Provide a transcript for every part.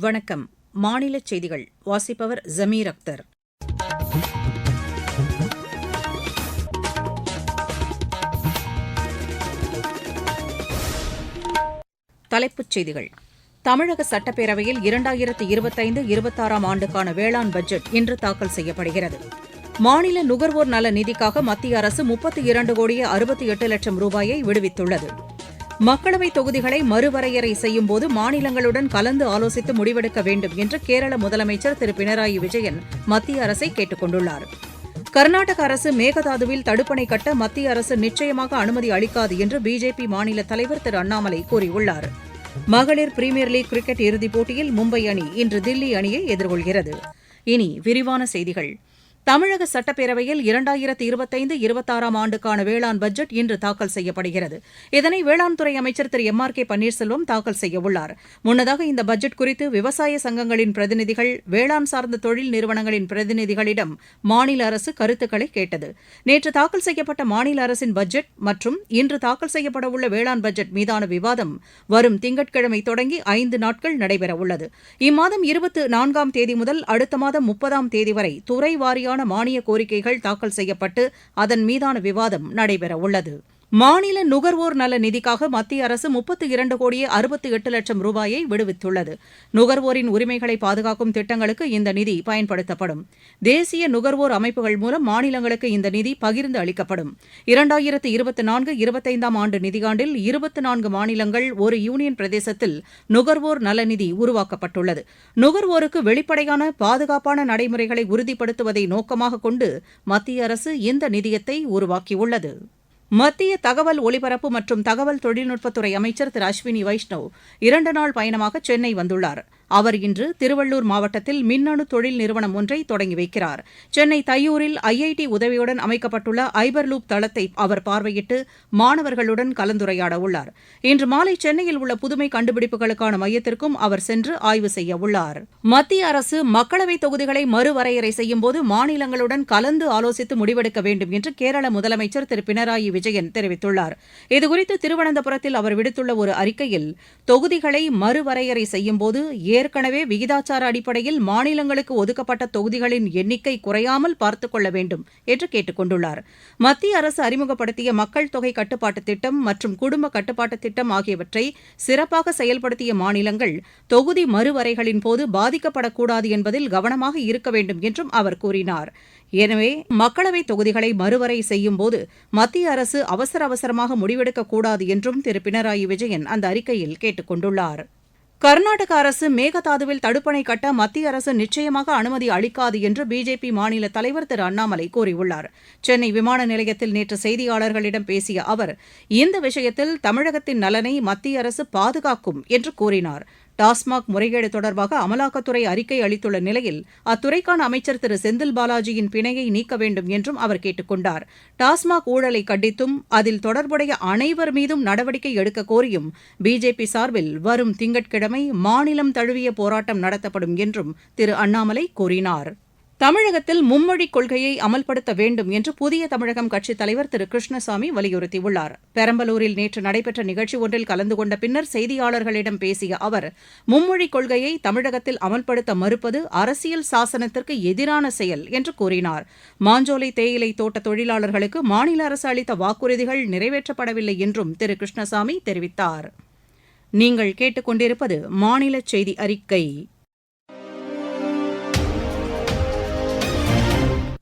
வணக்கம். மாநில செய்திகள். வாசிப்பவர் ஜமீர் அக்தர். தலைப்புச் செய்திகள். தமிழக சட்டப்பேரவையில் இரண்டாயிரத்து இருபத்தைந்து இருபத்தாறாம் ஆண்டுக்கான வேளாண் பட்ஜெட் இன்று தாக்கல் செய்யப்படுகிறது. மாநில நுகர்வோர் நல நிதிக்காக மத்திய அரசு முப்பத்தி இரண்டு கோடியே அறுபத்தி எட்டு லட்சம் ரூபாயை விடுவித்துள்ளது. மக்களவைத் தொகுதிகளை மறுவரையறை செய்யும்போது மாநிலங்களுடன் கலந்து ஆலோசித்து முடிவெடுக்க வேண்டும் என்று கேரள முதலமைச்சர் திரு பினராயி விஜயன் மத்திய அரசை கேட்டுக் கொண்டுள்ளார். கர்நாடக அரசு மேகதாதுவில் தடுப்பணை கட்ட மத்திய அரசு நிச்சயமாக அனுமதி அளிக்காது என்று பிஜேபி மாநில தலைவர் திரு அண்ணாமலை கூறியுள்ளார். மகளிர் பிரீமியர் லீக் கிரிக்கெட் இறுதிப் போட்டியில் மும்பை அணி இன்று தில்லி அணியை எதிர்கொள்கிறது. இனி விரிவான செய்திகள். தமிழக சட்டப்பேரவையில் இரண்டாயிரத்து இருபத்தைந்து இருபத்தாறாம் ஆண்டுக்கான வேளாண் பட்ஜெட் இன்று தாக்கல் செய்யப்படுகிறது. இதனை வேளாண் துறை அமைச்சர் Thiru M R K Panneerselvam தாக்கல் செய்யவுள்ளார் முன்னதாக இந்த பட்ஜெட் குறித்து விவசாய சங்கங்களின் பிரதிநிதிகள் வேளாண் சார்ந்த தொழில் நிறுவனங்களின் பிரதிநிதிகளிடம் மாநில அரசு கருத்துக்களை கேட்டது. நேற்று தாக்கல் செய்யப்பட்ட மாநில அரசின் பட்ஜெட் மற்றும் இன்று தாக்கல் செய்யப்படவுள்ள வேளாண் பட்ஜெட் மீதான விவாதம் வரும் திங்கட்கிழமை தொடங்கி ஐந்து நாட்கள் நடைபெறவுள்ளது. இம்மாதம் இருபத்து நான்காம் தேதி முதல் அடுத்த மாதம் முப்பதாம் தேதி வரை துறை வாரியான மானிய கோரிக்கைகள் தாக்கல் செய்யப்பட்டு அதன் மீதான விவாதம் நடைபெறவுள்ளது. மாநில நுகர்வோர் நல நிதிக்காக மத்திய அரசு முப்பத்து இரண்டு கோடியே அறுபத்து எட்டு லட்சம் ரூபாயை விடுவித்துள்ளது. நுகர்வோரின் உரிமைகளை பாதுகாக்கும் திட்டங்களுக்கு இந்த நிதி பயன்படுத்தப்படும். தேசிய நுகர்வோர் அமைப்புகள் மூலம் மாநிலங்களுக்கு இந்த நிதி பகிர்ந்து அளிக்கப்படும். இரண்டாயிரத்து இருபத்தி நான்கு இருபத்தைந்தாம் ஆண்டு நிதியாண்டில் இருபத்தி நான்கு மாநிலங்கள் ஒரு யூனியன் பிரதேசத்தில் நுகர்வோர் நல நிதி உருவாக்கப்பட்டுள்ளது. நுகர்வோருக்கு வெளிப்படையான பாதுகாப்பான நடைமுறைகளை உறுதிப்படுத்துவதை நோக்கமாக கொண்டு மத்திய அரசு இந்த நிதியத்தை உருவாக்கியுள்ளது. மத்திய தகவல் ஒலிபரப்பு மற்றும் தகவல் தொழில்நுட்பத்துறை அமைச்சர் திரு அஸ்வினி வைஷ்ணவ் இரண்டு நாள் பயணமாக சென்னை வந்துள்ளார். அவர் இன்று திருவள்ளூர் மாவட்டத்தில் மின்னணு தொழில் நிறுவனம் ஒன்றை தொடங்கி வைக்கிறார். சென்னை தையூரில் ஐஐடி உதவியுடன் அமைக்கப்பட்டுள்ள ஐபர்லூப் தளத்தை அவர் பார்வையிட்டு மாணவர்களுடன் கலந்துரையாட உள்ளார். இன்று மாலை சென்னையில் உள்ள புதுமை கண்டுபிடிப்புகளுக்கான மையத்திற்கும் அவர் சென்று ஆய்வு செய்ய உள்ளார். மத்திய அரசு மக்களவைத் தொகுதிகளை மறுவரையறை செய்யும்போது மாநிலங்களுடன் கலந்து ஆலோசித்து முடிவெடுக்க வேண்டும் என்று கேரள முதலமைச்சர் திரு பினராயி விஜயன் தெரிவித்துள்ளார். இதுகுறித்து திருவனந்தபுரத்தில் அவர் விடுத்துள்ள ஒரு அறிக்கையில் தொகுதிகளை மறுவரையறை செய்யும்போது ஏ ஏற்கனவே விகிதாச்சார அடிப்படையில் மாநிலங்களுக்கு ஒதுக்கப்பட்ட தொகுதிகளின் எண்ணிக்கை குறையாமல் பார்த்துக் கொள்ள வேண்டும் என்று கேட்டுக் கொண்டுள்ளார். மத்திய அரசு அறிமுகப்படுத்திய மக்கள் தொகை கட்டுப்பாட்டு திட்டம் மற்றும் குடும்ப கட்டுப்பாட்டு திட்டம் ஆகியவற்றை சிறப்பாக செயல்படுத்திய மாநிலங்கள் தொகுதி மறுவரைகளின் போது பாதிக்கப்படக்கூடாது என்பதில் கவனமாக இருக்க வேண்டும் என்றும் அவர் கூறினார். எனவே மக்களவைத் தொகுதிகளை மறுவரை செய்யும்போது மத்திய அரசு அவசர அவசரமாக முடிவெடுக்கக்கூடாது என்றும் திரு பினராயி விஜயன் அந்த அறிக்கையில் கேட்டுக் கொண்டுள்ளாா் கர்நாடக அரசு மேகதாதுவில் தடுப்பணை கட்ட மத்திய அரசு நிச்சயமாக அனுமதி அளிக்காது என்று பிஜேபி மாநில தலைவர் திரு அண்ணாமலை கூறியுள்ளார். சென்னை விமான நிலையத்தில் நேற்று செய்தியாளர்களிடம் பேசிய அவர் இந்த விஷயத்தில் தமிழகத்தின் நலனை மத்திய அரசு பாதுகாக்கும் என்று கூறினார். டாஸ்மாக் முறைகேடு தொடர்பாக அமலாக்கத்துறை அறிக்கை அளித்துள்ள நிலையில் அத்துறைக்கான அமைச்சர் திரு. செந்தில் பாலாஜியின் பிணையை நீக்க வேண்டும் என்றும் அவர் கேட்டுக் கொண்டார் டாஸ்மாக் ஊழலை கண்டித்தும் அதில் தொடர்புடைய அனைவர் மீதும் நடவடிக்கை எடுக்க கோரியும் பிஜேபி சார்பில் வரும் திங்கட்கிழமை மாநிலம் தழுவிய போராட்டம் நடத்தப்படும் என்றும் திரு. அண்ணாமலை கூறினார். தமிழகத்தில் மும்மொழிக் கொள்கையை அமல்படுத்த வேண்டும் என்று புதிய தமிழகம் கட்சித் தலைவர் திரு. கிருஷ்ணசாமி வலியுறுத்தியுள்ளார். பெரம்பலூரில் நேற்று நடைபெற்ற நிகழ்ச்சி ஒன்றில் கலந்து கொண்ட பின்னர் செய்தியாளர்களிடம் பேசிய அவர் மும்மொழிக் கொள்கையை தமிழகத்தில் அமல்படுத்த மறுப்பது அரசியல் சாசனத்திற்கு எதிரான செயல் என்று கூறினார். மாஞ்சோலை தேயிலை தோட்ட தொழிலாளர்களுக்கு மாநில அரசு அளித்த வாக்குறுதிகள் நிறைவேற்றப்படவில்லை என்றும் திரு. கிருஷ்ணசாமி தெரிவித்தார். நீங்கள் கேட்டுக்கொண்டிருப்பது மாநில செய்தி அறிக்கை.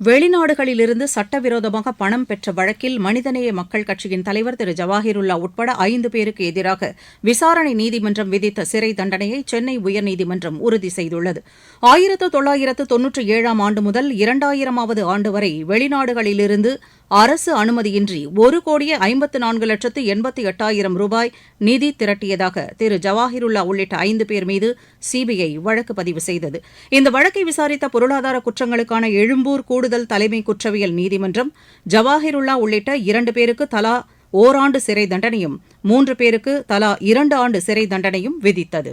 வெளிநாடுகளிலிருந்து சட்டவிரோதமாக பணம் பெற்ற வழக்கில் மனிதநேய மக்கள் கட்சியின் தலைவர் திரு ஜவாஹிருல்லா உட்பட ஐந்து பேருக்கு எதிராக விசாரணை நீதிமன்றம் விதித்த சிறை தண்டனையை சென்னை உயர்நீதிமன்றம் உறுதி செய்துள்ளது. ஆயிரத்து தொள்ளாயிரத்து தொன்னூற்றி ஏழாம் ஆண்டு முதல் இரண்டாயிரமாவது ஆண்டு வரை வெளிநாடுகளிலிருந்து அரசு அனுமதியின்றி ஒரு கோடியே ஐம்பத்து நான்கு லட்சத்து எண்பத்தி எட்டாயிரம் ரூபாய் நிதி திரட்டியதாக திரு ஜவாஹிருல்லா உள்ளிட்ட ஐந்து பேர் மீது சிபிஐ வழக்கு பதிவு செய்தது. இந்த வழக்கை விசாரித்த பொருளாதார குற்றங்களுக்கான எழும்பூர் கூடு கூடுதல் தலைமை குற்றவியல் நீதிமன்றம் ஜவாஹிருல்லா உள்ளிட்ட இரண்டு பேருக்கு தலா ஓராண்டு சிறை தண்டனையும் மூன்று பேருக்கு தலா இரண்டு ஆண்டு சிறை தண்டனையும் விதித்தது.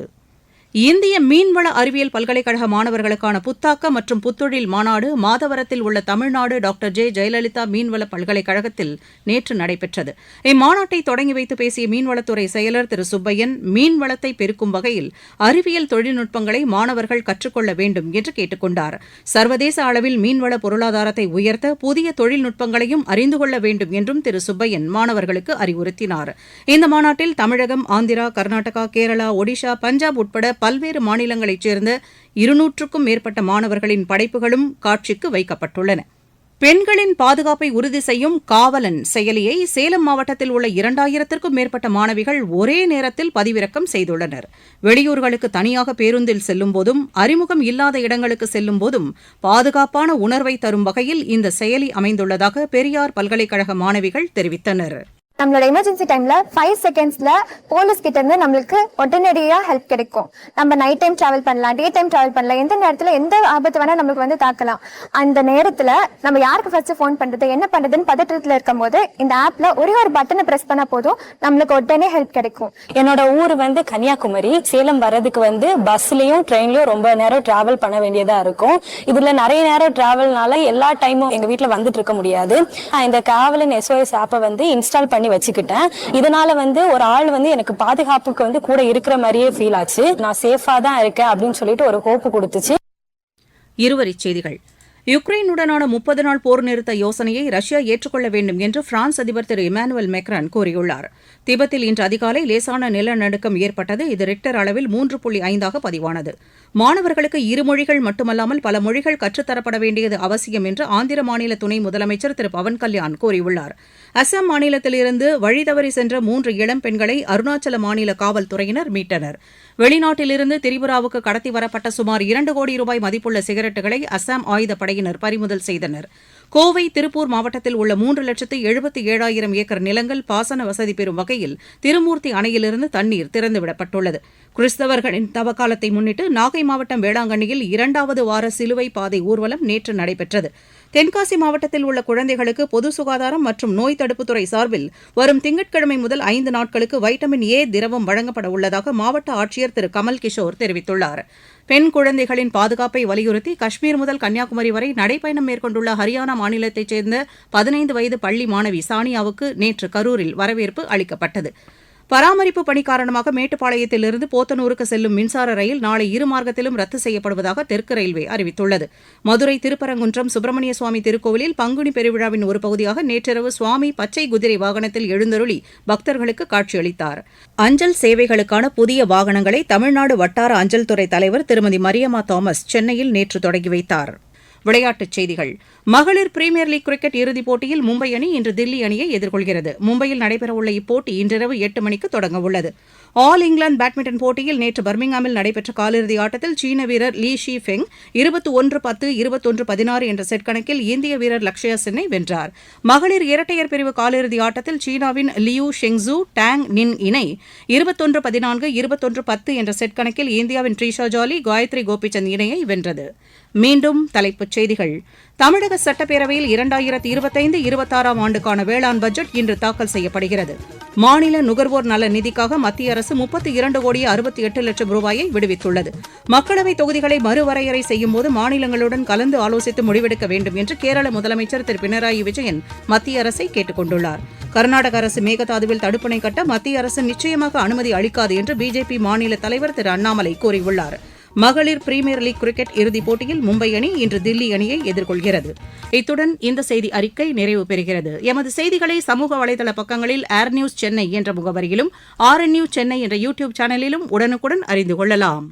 இந்திய மீன்வள அறிவியல் பல்கலைக்கழக மாணவர்களுக்கான புத்தாக்க மற்றும் புத்தொழில் மாநாடு மாதவரத்தில் உள்ள தமிழ்நாடு டாக்டர் ஜெ. ஜெயலலிதா மீன்வள பல்கலைக்கழகத்தில் நேற்று நடைபெற்றது. இம்மாநாட்டை தொடங்கி வைத்து பேசிய மீன்வளத்துறை செயலர் திரு. சுப்பையன் மீன்வளத்தை பெருக்கும் வகையில் அறிவியல் தொழில்நுட்பங்களை மாணவர்கள் கற்றுக்கொள்ள வேண்டும் என்று கேட்டுக் கொண்டார். சர்வதேச அளவில் மீன்வள பொருளாதாரத்தை உயர்த்த புதிய தொழில்நுட்பங்களையும் அறிந்து கொள்ள வேண்டும் என்றும் திரு. சுப்பையன் மாணவர்களுக்கு அறிவுறுத்தினார். இந்த மாநாட்டில் தமிழகம் ஆந்திரா கர்நாடகா கேரளா ஒடிஷா பஞ்சாப் உட்பட பல்வேறு மாநிலங்களைச் சேர்ந்த இருநூற்றுக்கும் மேற்பட்ட மாணவர்களின் படைப்புகளும் காட்சிக்கு வைக்கப்பட்டுள்ளன. பெண்களின் பாதுகாப்பை உறுதி செய்யும் காவலன் செயலியை சேலம் மாவட்டத்தில் உள்ள இரண்டாயிரத்திற்கும் மேற்பட்ட மாணவிகள் ஒரே நேரத்தில் பதிவிறக்கம் செய்துள்ளனர். வெளியூர்களுக்கு தனியாக பேருந்தில் செல்லும்போதும் அறிமுகம் இல்லாத இடங்களுக்கு செல்லும்போதும் பாதுகாப்பான உணர்வை தரும் வகையில் இந்த செயலி அமைந்துள்ளதாக பெரியார் பல்கலைக்கழக மாணவிகள் தெரிவித்தனர். நம்மளோட எமர்ஜென்சி டைம்ல ஃபைவ் செகண்ட்ஸ்ல போலீஸ் கிட்ட இருந்து நம்மளுக்கு உடனடியா ஹெல்ப் கிடைக்கும். நம்ம நைட் டைம் டிராவல் பண்ணலாம் டே டைம் டிராவல் பண்ணலாம். எந்த நேரத்துல எந்த ஆபத்து வேணா நம்மளுக்கு வந்து தாக்கலாம். அந்த நேரத்துல நம்ம யாருக்கு ஃபர்ஸ்ட் ஃபோன் பண்றது என்ன பண்றதுன்னு பதற்றத்துல இருக்கும் போது இந்த ஆப்ல ஒரே ஒரு பட்டனை பிரஸ் பண்ணா போதும். நம்மளுக்கு உடனே ஹெல்ப் கிடைக்கும். என்னோட ஊர் வந்து கன்னியாகுமரி. சேலம் வர்றதுக்கு வந்து பஸ்லயும் ட்ரெயின்லயும் ரொம்ப நேரம் டிராவல் பண்ண வேண்டியதா இருக்கும். இதுல நிறைய நேரம் டிராவல்னால எல்லா டைமும் எங்க வீட்டுல வந்துட்டு இருக்க முடியாது. இந்த காவலன் எஸ்ஓஎஸ் ஆப்பை வந்து இன்ஸ்டால் பண்ணி வச்சுக்கிட்டேன். இதனால வந்து ஒரு ஆள் வந்து எனக்கு பாதுகாப்புக்கு வந்து கூட இருக்கிற மாதிரியே ஃபீல் ஆச்சு. நான் சேஃபா தான் இருக்கேன் அப்படின்னு சொல்லிட்டு ஒரு ஹோப்பு கொடுத்துச்சு. இருவரி செய்திகள். யுக்ரைனுடனான முப்பது நாள் போர் நிறுத்த யோசனையை ரஷ்யா ஏற்றுக்கொள்ள வேண்டும் என்று பிரான்ஸ் அதிபர் திரு இமானுவல் மேக்ரான் கூறியுள்ளார். திபெத்தில் இன்று அதிகாலை லேசான நிலநடுக்கம் ஏற்பட்டது. இது ரிக்டர் அளவில் மூன்று புள்ளி ஐந்தாக பதிவானது. மாணவர்களுக்கு இருமொழிகள் மட்டுமல்லாமல் பல மொழிகள் கற்றுத்தரப்பட வேண்டியது அவசியம் என்று ஆந்திர மாநில துணை முதலமைச்சர் திரு பவன் கல்யாண் கூறியுள்ளார். அசாம் மாநிலத்திலிருந்து வழிதவறி சென்ற மூன்று இளம் பெண்களை அருணாச்சல மாநில காவல்துறையினர் மீட்டனர். வெளிநாட்டிலிருந்து திரிபுராவுக்கு கடத்தி வரப்பட்ட சுமார் இரண்டு கோடி ரூபாய் மதிப்புள்ள சிகரெட்டுகளை அசாம் ஆயுதப்படை ஆயுதப்படையினர் பறிமுதல் செய்தனர். கோவை திருப்பூர் மாவட்டத்தில் உள்ள மூன்று லட்சத்து எழுபத்தி ஏழாயிரம் ஏக்கர் நிலங்கள் பாசன வசதி பெறும் வகையில் திருமூர்த்தி அணையிலிருந்து தண்ணீர் திறந்துவிடப்பட்டுள்ளது. கிறிஸ்தவர்களின் தவக்காலத்தை முன்னிட்டு நாகை மாவட்டம் வேளாங்கண்ணியில் இரண்டாவது வார சிலுவை பாதை ஊர்வலம் நேற்று நடைபெற்றது. தென்காசி மாவட்டத்தில் உள்ள குழந்தைகளுக்கு பொது சுகாதாரம் மற்றும் நோய் தடுப்புத்துறை சார்பில் வரும் திங்கட்கிழமை முதல் ஐந்து நாட்களுக்கு வைட்டமின் ஏ திரவம் வழங்கப்பட உள்ளதாக மாவட்ட ஆட்சியர் திரு. கமல் கிஷோர் தெரிவித்துள்ளார். பெண் குழந்தைகளின் பாதுகாப்பை வலியுறுத்தி காஷ்மீர் முதல் கன்னியாகுமரி வரை நடைப்பயணம் மேற்கொண்டுள்ள ஹரியானா மாநிலத்தைச் சேர்ந்த பதினைந்து வயது பள்ளி மாணவி சானியாவுக்கு நேற்று கரூரில் வரவேற்பு அளிக்கப்பட்டது. பராமரிப்பு பணி காரணமாக மேட்டுப்பாளையத்திலிருந்து போத்தனூருக்கு செல்லும் மின்சார ரயில் நாளை இரு மார்க்கத்திலும் ரத்து செய்யப்படுவதாக தெற்கு ரயில்வே அறிவித்துள்ளது. மதுரை திருப்பரங்குன்றம் சுப்பிரமணிய சுவாமி திருக்கோவிலில் பங்குனி பெருவிழாவின் ஒரு பகுதியாக நேற்றிரவு சுவாமி பச்சை குதிரை வாகனத்தில் எழுந்தருளி பக்தர்களுக்கு காட்சியளித்தார். அஞ்சல் சேவைகளுக்கான புதிய வாகனங்களை தமிழ்நாடு வட்டார அஞ்சல் துறை தலைவர் திருமதி மரியம்மா தாமஸ் சென்னையில் நேற்று தொடங்கி வைத்தார். விளையாட்டுச் செய்திகள். மகளிர் பிரீமியர் லீக் கிரிக்கெட் இறுதிப் போட்டியில் மும்பை அணி இன்று தில்லி அணியை எதிர்கொள்கிறது. மும்பையில் நடைபெறவுள்ள இப்போட்டி இன்றிரவு எட்டு மணிக்கு தொடங்கவுள்ளது ஆல் இங்கிலாந்து பேட்மிண்டன் போட்டியில் நேற்று பர்மிங்ஹாமில் நடைபெற்ற காலிறுதி ஆட்டத்தில் சீன வீரர் லீ ஷி ஃபெங் இருபத்தி ஒன்று பத்து இருபத்தொன்று பதினாறு என்ற செட் கணக்கில் இந்திய வீரர் லக்ஷயா சென்னை வென்றார். மகளிர் இரட்டையர் பிரிவு காலிறுதி ஆட்டத்தில் சீனாவின் லியூ ஷெங்ஸு டேங் நின் இணை இருபத்தொன்று பதினான்கு இருபத்தொன்று பத்து என்ற செட் கணக்கில் இந்தியாவின் ட்ரீஷா ஜாலி காயத்ரி கோபிச்சந்த் இணையை வென்றது. மீண்டும் தலைப்புச் செய்திகள். தமிழக சட்டப்பேரவையில் இரண்டாயிரத்தி இருபத்தைந்து இருபத்தாறாம் ஆண்டுக்கான வேளாண் பட்ஜெட் இன்று தாக்கல் செய்யப்படுகிறது. மாநில நுகர்வோர் நல நிதிக்காக மத்திய அரசு முப்பத்தி இரண்டு கோடியே அறுபத்தி எட்டு லட்சம் ரூபாயை விடுவித்துள்ளது. மக்களவைத் தொகுதிகளை மறுவரையறை செய்யும்போது மாநிலங்களுடன் கலந்து ஆலோசித்து முடிவெடுக்க வேண்டும் என்று கேரள முதலமைச்சர் திரு பினராயி விஜயன் மத்திய அரசை கேட்டுக் கொண்டுள்ளார். கர்நாடக அரசு மேகதாதுவில் தடுப்பணை கட்ட மத்திய அரசு நிச்சயமாக அனுமதி அளிக்காது என்று பிஜேபி மாநில தலைவர் திரு அண்ணாமலை கூறியுள்ளார். மகளிர் பிரீமியர் லீக் கிரிக்கெட் இறுதிப் போட்டியில் மும்பை அணி இன்று தில்லி அணியை எதிர்கொள்கிறது. இத்துடன் இந்த செய்தி அறிக்கை நிறைவு பெறுகிறது. எமது செய்திகளை சமூக வலைதள பக்கங்களில் ஏர் நியூஸ் சென்னை என்ற முகவரியிலும் ஆர் என் நியூஸ் சென்னை என்ற யூ டியூப் சேனலிலும் உடனுக்குடன் அறிந்து கொள்ளலாம்.